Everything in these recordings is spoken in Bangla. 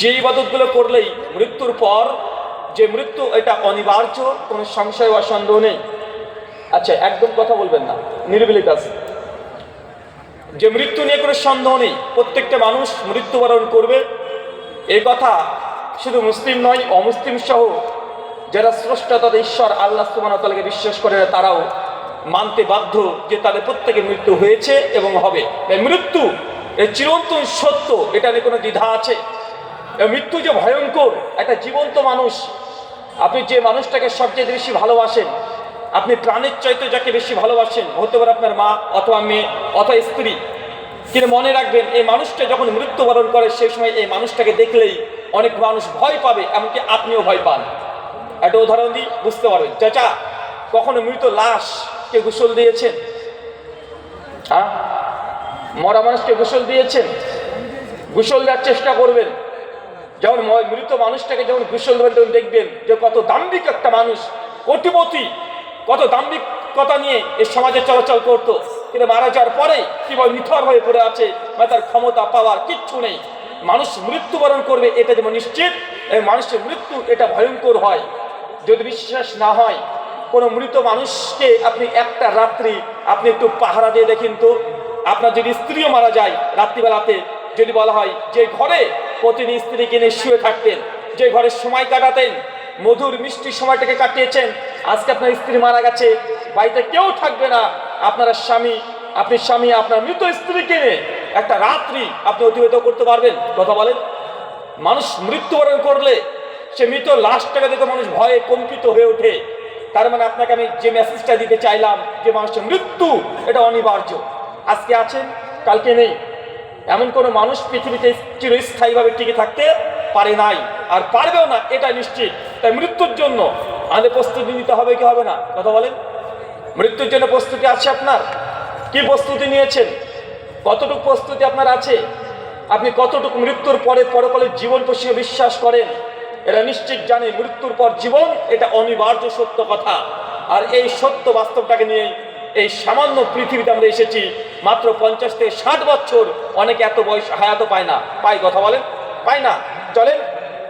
যে ইবাদতগুলো করলেই মৃত্যুর পর যে মৃত্যু, এটা অনিবার্য, কোনো সংশয় বা সন্দেহ নেই। আচ্ছা একদম কথা বলবেন না নিরিবিলি কাজ যে মৃত্যু নিয়ে কোনো সন্দেহ নেই, প্রত্যেকটা মানুষ মৃত্যুবরণ করবে। এই কথা শুধু মুসলিম নয়, অমুসলিম সহ যারা স্রষ্টা তাদের ঈশ্বর, আল্লাহ সুমানতালাকে বিশ্বাস করে না, তারাও মানতে বাধ্য যে তাদের প্রত্যেকের মৃত্যু হয়েছে এবং হবে। মৃত্যু চিরন্তন সত্য, এটা নিয়ে কোনো দ্বিধা আছে? মৃত্যু যে ভয়ঙ্কর, একটা জীবন্ত মানুষ। আপনি যে মানুষটাকে সবচেয়ে বেশি ভালোবাসেন, আপনি প্রাণের চাইতে যাকে বেশি ভালোবাসেন, হতে পারে আপনার মা অথবা মেয়ে অথবা স্ত্রী কিন্তু মনে রাখবেন এই মানুষটা যখন মৃত্যুবরণ করে, সেই সময় এই মানুষটাকে দেখলেই অনেক মানুষ ভয় পাবে, এমনকি আপনিও ভয় পান। একটা উদাহরণ দিই, বুঝতে পারবেন। চাচা, কখনো মৃত লাশ কে গোসল দিয়েছেন? হ্যাঁ? মরা মানুষকে গোসল দিয়েছেন? গোসল দেওয়ার চেষ্টা করবেন। যেমন মৃত মানুষটাকে যেমন গোসল দেখবেন যে কত দাম্ভিক একটা মানুষ, কোটিপতি, কত দাম্ভিকতা নিয়ে এই সমাজে চলাচল করতো। কিন্তু মারা যাওয়ার পরে কীভাবে নিথর হয়ে পড়ে আছে, বা তার ক্ষমতা পাওয়ার কিচ্ছু নেই। মানুষ মৃত্যুবরণ করবে, এটা যেমন নিশ্চিত মানুষের মৃত্যু এটা ভয়ঙ্কর হয়। যদি বিশ্বাস না হয়, কোনো মৃত মানুষকে আপনি একটা রাত্রি আপনি একটু পাহারা দিয়ে দেখেন তো। আপনার যদি স্ত্রীও মারা যায় রাত্রিবেলাতে, যদি বলা হয় যে ঘরে প্রতিদিন স্ত্রীকে নিয়ে শুয়ে থাকতেন, যে ঘরে সময় কাটাতেন, মধুর মিষ্টি সময়টাকে কাটিয়েছেন। আজকে আপনার স্ত্রী মারা গেছে, বাড়িতে কেউ থাকবে না। আপনার স্বামী, আপনি স্বামী, আপনার মৃত স্ত্রীকে নিয়ে একটা রাত্রি আপনি অতিবাহিত করতে পারবেন। কথা বলেন, মানুষ মৃত্যুবরণ করলে সে মৃত লাশটাকে দেখে মানুষ ভয়ে কম্পিত হয়ে ওঠে। তার মানে আপনাকে আমি যে মেসেজটা দিতে চাইলাম, যে মানুষের মৃত্যু, এটা অনিবার্য। আজকে আছেন, কালকে নেই। এমন কোনো মানুষ পৃথিবীতে চিরস্থায়ীভাবে টিকে থাকতে পারে নাই, আর পারবেও না এটা নিশ্চিত। তাই মৃত্যুর জন্য আমাদের প্রস্তুতি নিতে হবে, কি হবে না? কথা বলেন। মৃত্যুর জন্য প্রস্তুতি আছে আপনার? কি প্রস্তুতি নিয়েছেন? কতটুকু প্রস্তুতি আপনার আছে? আপনি কতটুকু মৃত্যুর পরে পরকালের জীবন প্রসঙ্গে বিশ্বাস করেন? এরা নিশ্চিত জানে মৃত্যুর পর জীবন এটা অনিবার্য সত্য কথা। আর এই সত্য বাস্তবটাকে নিয়েই এই সামান্য পৃথিবীতে আমরা এসেছি মাত্র পঞ্চাশ থেকে ষাট বছর। অনেকে এত বয়স হায়াত পায় না। পায় কথা বলেন? পায় না। চলেন,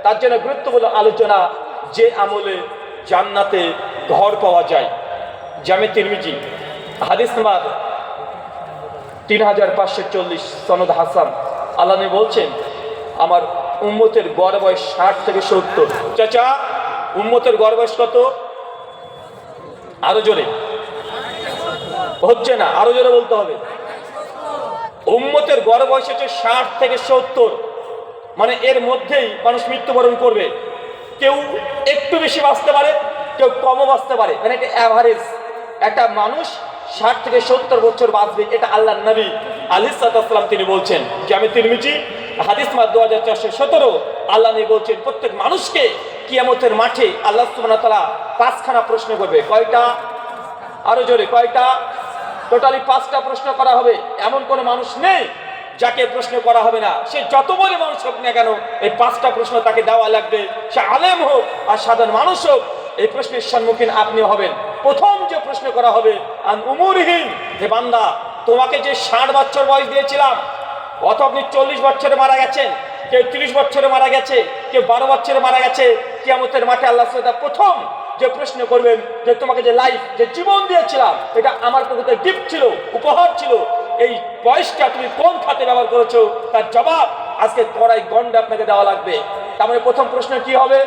তার জন্য গুরুত্বপূর্ণ আলোচনা যে আমলে জান্নাতে ঘর পাওয়া যায়। জামে তিরমিজি, হাদিস নাম্বার তিন হাজার পাঁচশো চল্লিশ, সনদ হাসান। আল্লানি বলছেন, আমার উম্মতের গড় বয়স ষাট থেকে সত্তর। চাচা, উম্মতের গড় বয়স কত? আরও জোরে। হচ্ছে না, আরও জোরে বলতে হবে। উম্মতের গড় বয়স হচ্ছে ষাট থেকে সত্তর। মানে এর মধ্যেই মানুষ মৃত্যুবরণ করবে। কেউ একটু বেশি বাঁচতে পারে, কেউ কমও বাঁচতে পারে। মানে একটা অ্যাভারেজ একটা মানুষ ষাট থেকে সত্তর বছর বাঁচবে, এটা আল্লাহ নবী আলি সাল্লাম তিনি বলছেন। যে আমি তিরমিজি, হাদিস মাদ দু হাজার চারশো সতেরো, আল্লাহ নবী বলছেন, প্রত্যেক মানুষকে কিয়ামতের মাঠে আল্লাহ সুবহানাহু ওয়া তাআলা পাঁচখানা প্রশ্ন করবে। কয়টা? আরও জোরে, কয়টা? টোটালি পাঁচটা প্রশ্ন করা হবে। এমন কোনো মানুষ নেই যাকে প্রশ্ন করা হবে না। সে যত বড় মানুষ হোক না কেন, এই পাঁচটা প্রশ্ন তাকে দেওয়া লাগবে। সে আলেম হোক আর সাধারণ মানুষ হোক, এই প্রশ্নের সম্মুখীন আপনি হবেন। প্রথম যে প্রশ্ন করা হবে, আন উমরহীন, হে বান্দা, তোমাকে যে ষাট বছর বয়স দিয়েছিলাম অত আপনি চল্লিশ বছরে মারা গেছেন, কেউ তিরিশ বছরে মারা গেছে, কেউ বারো বছরে মারা গেছে, কিয়ামতের মাঠে আল্লাহ প্রথম যে প্রশ্ন করবেন যে তোমাকে যে লাইফ যে জীবন দিয়েছিলাম, এটা আমার প্রকৃত গিফট ছিল, উপহার ছিল, এই বয়সটা তুমি কোন খাতে ব্যবহার করেছ? তার জবাব আজকে কড়াই গন্ডে আপনাকে দেওয়া লাগবে। তার মানে প্রথম প্রশ্ন কি হবে?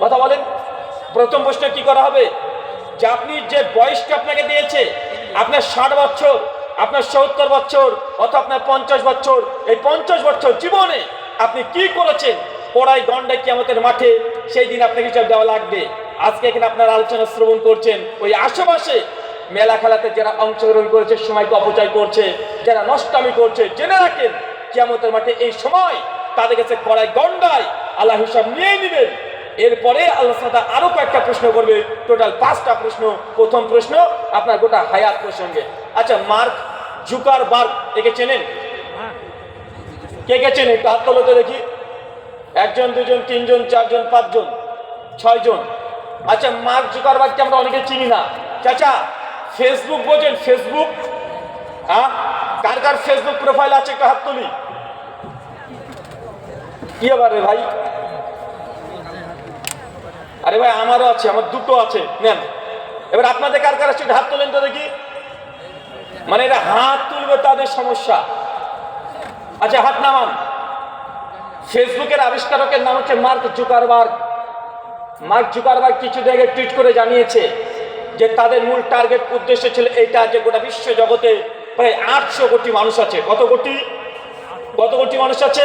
কথা বলেন। প্রথম প্রশ্ন কি করা হবে? যে আপনি যে বয়সটা আপনাকে দিয়েছে, আপনার ষাট বছর, আপনার সত্তর বছর, অথবা আপনার পঞ্চাশ বছর, এই পঞ্চাশ বছর জীবনে আপনি কি করেছেন? পড়াই গন্ডে কিয়ামতের মাঠে সেই দিন আপনাকে হিসাব দেওয়া লাগবে। আজকে এখানে আপনারা আলোচনা শ্রবণ করছেন, ওই আশেপাশে মেলা খেলাতে যারা অংশগ্রহণ করেছে, সময়কে অপচয় করছে, যারা নষ্টামি করছে, জেনে রাখেন, কিয়ামতের মাঠে এই সময় তাদের কাছে কড়াই গন্ডায় আল্লাহ হিসাব নিয়ে নেবেন। এরপরে আল্লাহ সাদা আরও কয়েকটা প্রশ্ন করবে, টোটাল পাঁচটা প্রশ্ন। প্রথম প্রশ্ন, আপনার গোটা হায়াত প্রসঙ্গে। আচ্ছা মার্ক জুকার বার্গ একে চেনেন? কে কে চেনেন? হাত দেখি। একজন, দুজন, তিনজন, চারজন, পাঁচজন, ছয়জন। আচ্ছা মার্ক জুকার বার্গকে আমরা অনেকে চিনি না। চাচা ফেসবুক বোঝেন ফেসবুক হ্যাঁ? কার কার ফেসবুক প্রোফাইল আছে একটু হাত তুলি। কি আবার রে ভাই? আরে ভাই, আমারও আছে, আমার দুটো আছে। নেন। এবার আপনাদের কার কার আছে হাত তোলেন তো দেখি। মানে এটা হাত তুলবে তাদের সমস্যা। আচ্ছা হাত নামান। ফেসবুকের আবিষ্কারকের নাম হচ্ছে মার্ক জুকারবার্গ। মার্ক জুকারবার্গ কিছু আগে টুইট করে জানিয়েছে যে তাদের মূল টার্গেট উদ্দেশ্য ছিল এইটা যে গোটা বিশ্ব জগতে প্রায় আটশো কোটি মানুষ আছে। কত কোটি? কত কোটি মানুষ আছে?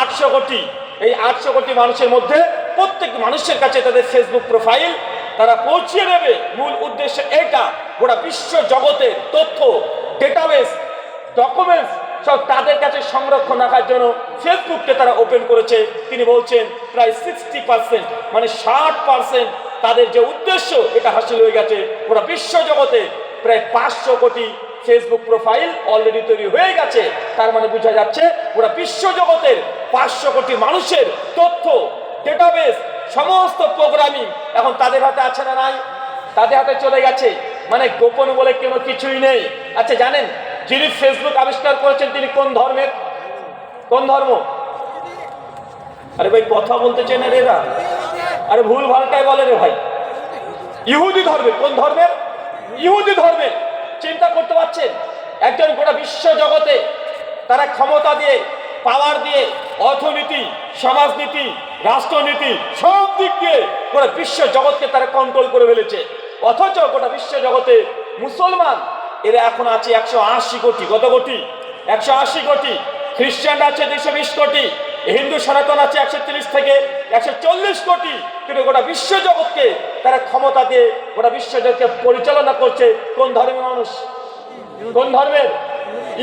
আটশো কোটি। এই আটশো কোটি মানুষের মধ্যে প্রত্যেক মানুষের কাছে তাদের ফেসবুক প্রোফাইল তারা পৌঁছিয়ে দেবে। মূল উদ্দেশ্য এটা। গোটা বিশ্ব জগতের তথ্য ডেটাবেস ডকুমেন্টস সব তাদের কাছে সংরক্ষণ রাখার জন্য ফেসবুককে তারা ওপেন করেছে। তিনি বলছেন, প্রায় সিক্সটি পার্সেন্ট মানে ষাট পার্সেন্ট তাদের যে উদ্দেশ্য, এটা হাসিল হয়ে গেছে। গোটা বিশ্ব জগতে প্রায় পাঁচশো কোটি ফেসবুক প্রোফাইল অলরেডি তৈরি হয়ে গেছে। তার মানে বোঝা যাচ্ছে, গোটা বিশ্ব জগতের পাঁচশো কোটি মানুষের তথ্য ডেটাবেস সমস্ত প্রোগ্রামিং এখন তাদের হাতে আছে না নাই? তাদের হাতে চলে গেছে। মানে গোপন বলে কোনো কিছুই নেই। আচ্ছা জানেন যিনি ফেসবুক আবিষ্কার করেছেন, তিনি কোন ধর্মের? কোন ধর্ম? আরে ভাই, কথা বলতে চেন রে এরা। আরে ভুল ভালটাই বলে রে ভাই। ইহুদি ধর্মের, কোন ধর্মের? ইহুদি ধর্মের। চিন্তা করতে পারছেন? একজন গোটা বিশ্ব জগতে তারা ক্ষমতা দিয়ে পাওয়ার দিয়ে, অর্থনীতি, সমাজনীতি, রাষ্ট্রনীতি, সব দিক দিয়ে গোটা বিশ্ব জগৎকে তারা কন্ট্রোল করে ফেলেছে। অথচ গোটা বিশ্ব জগতে মুসলমান এরা এখন আছে একশো আশি কোটি। কত কোটি? একশো আশি কোটি। খ্রিস্টান আছে দুশো বিশ কোটি। হিন্দু সনাতন আছে একশো তিরিশ থেকে একশো চল্লিশ কোটি। কিন্তু গোটা বিশ্ব জগৎকে তারা ক্ষমতা দিয়ে গোটা বিশ্ব জগৎকে পরিচালনা করছে কোন ধর্মের মানুষ? কোন ধর্মের?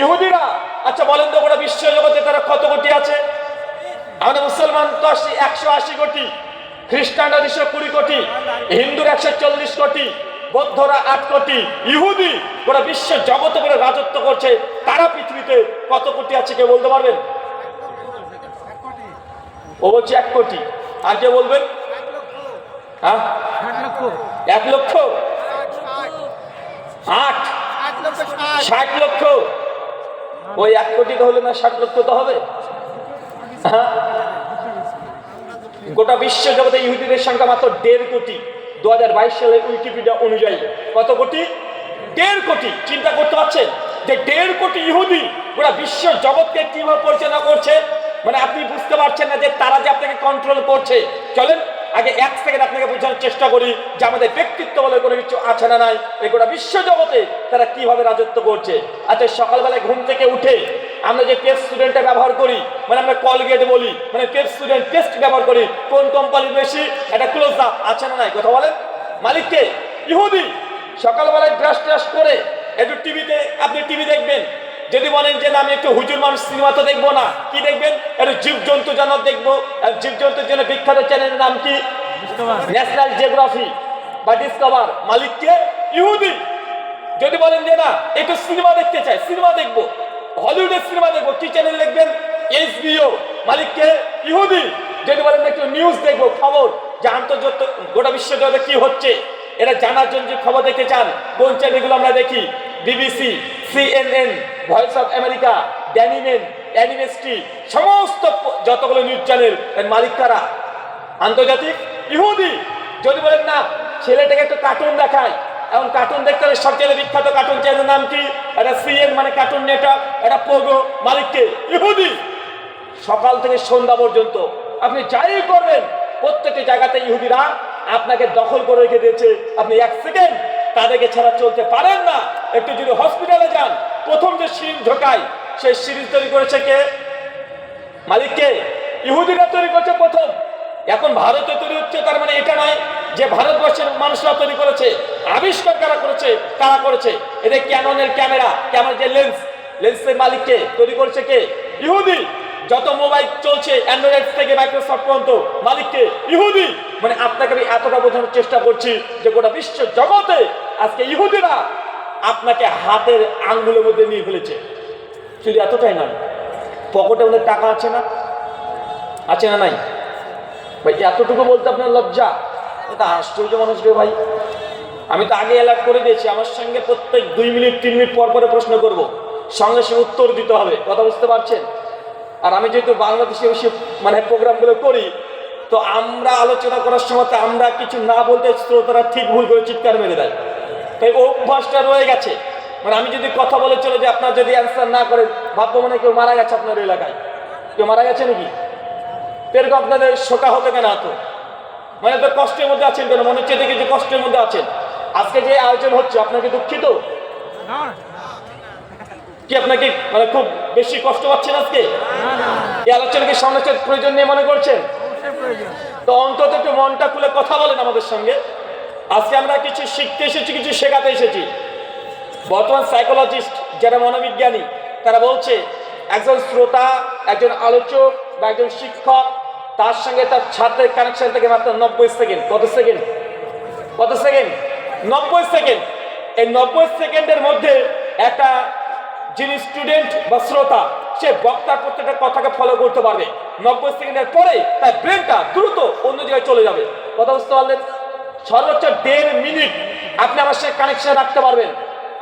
ইহুদিরা। আচ্ছা বলেন তো গোটা বিশ্ব জগতে তারা কত কোটি আছে? আমাদের মুসলমান তো একশো আশি কোটি। খ্রিস্টানরা দুশো কুড়ি কোটি। হিন্দুর একশো চল্লিশ কোটি। বৌদ্ধরা আট কোটি ইহুদি গোটা বিশ্বের জগতে করে রাজত্ব করছে, তারা পৃথিবীতে কত কোটি আছে কেউ বলতে পারবেন? ও বলছে এক কোটি। আর কে বলবেন? হ্যাঁ? এক লক্ষ। আট। ষাট লক্ষ। ওই এক কোটি তো হলে না ষাট লক্ষ তো হবে। হ্যাঁ? গোটা বিশ্ব জগতে ইহুদিদের সংখ্যা মাত্র দেড় কোটি। দু হাজার বাইশ সালের উইকিপিডিয়া অনুযায়ী কত কোটি? দেড় কোটি। চিন্তা করতে পারছেন? যে দেড় কোটি ইহুদি ওরা বিশ্ব জগৎকে কীভাবে পরিচালনা করছে? মানে আপনি বুঝতে পারছেন না যে তারা যে আপনাকে কন্ট্রোল করছে? চলেন আগে এক সেকেন্ড আপনাকে বোঝানোর চেষ্টা করি যে আমাদের ব্যক্তিত্ব বলে কোনো কিছু আছে না নাই। এই গোটা বিশ্ব জগতে তারা কীভাবে রাজত্ব করছে। আচ্ছা সকালবেলায় ঘুম থেকে উঠে আমরা যে টেস্ট স্টুডেন্টটা ব্যবহার করি মানে আমরা কলগেট বলি মানে টেস্ট স্টুডেন্ট টেস্ট ব্যবহার করি, কোন কোম্পানির বেশি এটা ক্লোজ আপ আছে না নাই? কথা বলেন? মালিককে ইহুদি। সকালবেলায় ব্রাশ ট্রাশ করে একটু টিভিতে আপনি টিভি দেখবেন। যদি বলেন যে না আমি একটু হুজুর মানুষ সিনেমা তো দেখব না কি দেখবেন? একটু জীবজন্তু জানার দেখব। আর জীবজন্তুর জন্য বিখ্যাত চ্যানেলের নাম কি? ন্যাশনাল জিওগ্রাফি বা ডিসকভার মালিককে ইহুদি। যদি বলেন যে না একটু সিনেমা দেখতে চাই সিনেমা দেখব। হলিউডের সিনেমা দেখব কি চ্যানেল দেখবেন? এইচবিও মালিককে ইহুদি। যদি বলেন একটু নিউজ দেখব খবর যে আন্তর্জাতিক গোটা বিশ্ব জগতে কি হচ্ছে এটা জানার জন্য যে খবর দেখতে চান কোন চ্যানেলগুলো আমরা দেখি? BBC. CNN voice of America ড্যানিমেন অ্যানিমেস্ট্রি সমস্ত যতগুলো নিউজ চ্যানেল এর মালিক কারা? আন্তর্জাতিক? ইহুদি! যদি বলেন না, ছেলেটাকে একটু কার্টুন দেখায় এখন কার্টুন দেখতে হলে সবচেয়ে বিখ্যাত কার্টুন চ্যানেলের নাম কি? এটা সিএন মানে কার্টুন নেটওয়ার্ক এটা পোগো মালিককে। ইহুদি! সকাল থেকে সন্ধ্যা পর্যন্ত আপনি যাই করবেন, প্রত্যেকটি জায়গাতে ইহুদিরা আপনাকে দখল করে রেখে দিয়েছে। আপনি এক সেকেন্ড তাদেরকে ছাড়া চলতে পারেন না। একটু যদি হসপিটালে যান, প্রথম যে সিরিজ ঢোকায়, সেই সিরিজ তৈরি করেছে কে? মালিককে ইহুদিরা তৈরি করছে প্রথম। এখন ভারতে তৈরি হচ্ছে, তার মানে এটা নয় যে ভারতবর্ষের মানুষরা তৈরি করেছে, আবিষ্কার কারা করেছে কারা করেছে? এদের ক্যাননের ক্যামেরা ক্যামেরা যে লেন্স লেন্সের মালিককে তৈরি করেছে কে? ইহুদি। যত মোবাইল চলছে অ্যান্ড্রয়েড থেকে মাইক্রোসফট পর্যন্ত মালিককে ইহুদি। মানে আপনাকে আমি এতটা বোঝানোর চেষ্টা করছি যে গোটা বিশ্ব জগতে আজকে ইহুদিরা আপনাকে হাতের আঙ্গুলের মধ্যে নিয়ে ফেলেছে। শুধু এতটাই নয়, পকেটে ওদের টাকা আছে না? আছে না নাই? ভাই, এতটুকু বলতে আপনার লজ্জা? এটা আশ্চর্য মানুষ রে ভাই। আমি তো আগে অ্যালার্ট করে দিয়েছি, আমার সঙ্গে প্রত্যেক দুই মিনিট, তিন মিনিট পর পরে প্রশ্ন করব। সঙ্গে সঙ্গে উত্তর দিতে হবে, কথা বুঝতে পারছেন? আর আমি যেহেতু বাংলাদেশে বেশি মানে প্রোগ্রামগুলো করি, তো আমরা আলোচনা করার সময় আমরা কিছু না বলতে শ্রোতারা ঠিক ভুল করে চিৎকার মেরে দেয়। ও অভ্যাসটা রয়ে গেছে। মানে আমি যদি কথা বলে চলে যে আপনার যদি অ্যান্সার না করেন ভাববো মানে কেউ মারা গেছে আপনার এলাকায়। কেউ মারা গেছে নাকি? এরকম আপনাদের শোকা হতে কেন এত? মানে তো কষ্টের মধ্যে আছেন কেন? মনে হচ্ছে দেখে যে কষ্টের মধ্যে আছেন। আজকে যে আয়োজন হচ্ছে আপনাকে দুঃখিত? কি আপনাকে মানে খুব বেশি কষ্ট পাচ্ছেন আজকে? এই আলোচনাকে সামনে প্রয়োজন নিয়ে মনে করছেন? তো অন্তত একটু মনটা খুলে কথা বলেন আমাদের সঙ্গে। আজকে আমরা কিছু শিখতে এসেছি, কিছু শেখাতে এসেছি। বর্তমান সাইকোলজিস্ট যারা মনোবিজ্ঞানী, তারা বলছে, একজন শ্রোতা, একজন আলোচক বা একজন শিক্ষক, তার সঙ্গে তার ছাত্রের কানেকশন থেকে মাত্র নব্বই সেকেন্ড কত সেকেন্ড কত সেকেন্ড নব্বই সেকেন্ড এই নব্বই সেকেন্ডের মধ্যে একটা যিনি স্টুডেন্ট বা শ্রোতা, সে বক্তার প্রত্যেকটা কথাকে ফলো করতে পারবে। নব্বই সেকেন্ডের পরে তার ব্রেনটা দ্রুত অন্য জায়গায় চলে যাবে। কথা বুঝতে পারলেন? সর্বোচ্চ দেড় মিনিট আপনি আমার সাথে কানেকশন রাখতে পারবেন।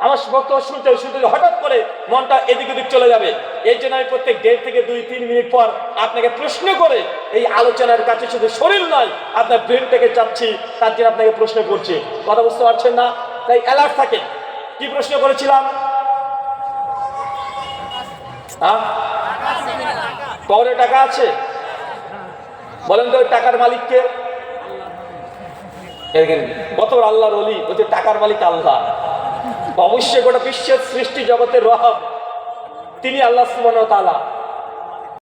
আমার বক্তব্য শুনতে শুনতে হঠাৎ করে মনটা এদিক ওদিক চলে যাবে। এই জন্য আমি প্রত্যেক দেড় থেকে দুই তিন মিনিট পর আপনাকে প্রশ্ন করে এই আলোচনার কাছে শুধু শরীর নয় আপনার ব্রেনটাকে চাচ্ছি তার জন্য আপনাকে প্রশ্ন করছি। কথা বুঝতে পারছেন না? তাই অ্যালার্ট থাকে কি প্রশ্ন করেছিলাম? হ্যাঁ? পকেটে টাকা আছে? বলেন তো ওই টাকার মালিককে। কত আল্লাহ অলি বলছে টাকার মালিক আল্লাহ। অবশ্যই গোটা বিশ্বের সৃষ্টি জগতের রহব তিনি আল্লাহ সুবহানাহু ওয়া তাআলা।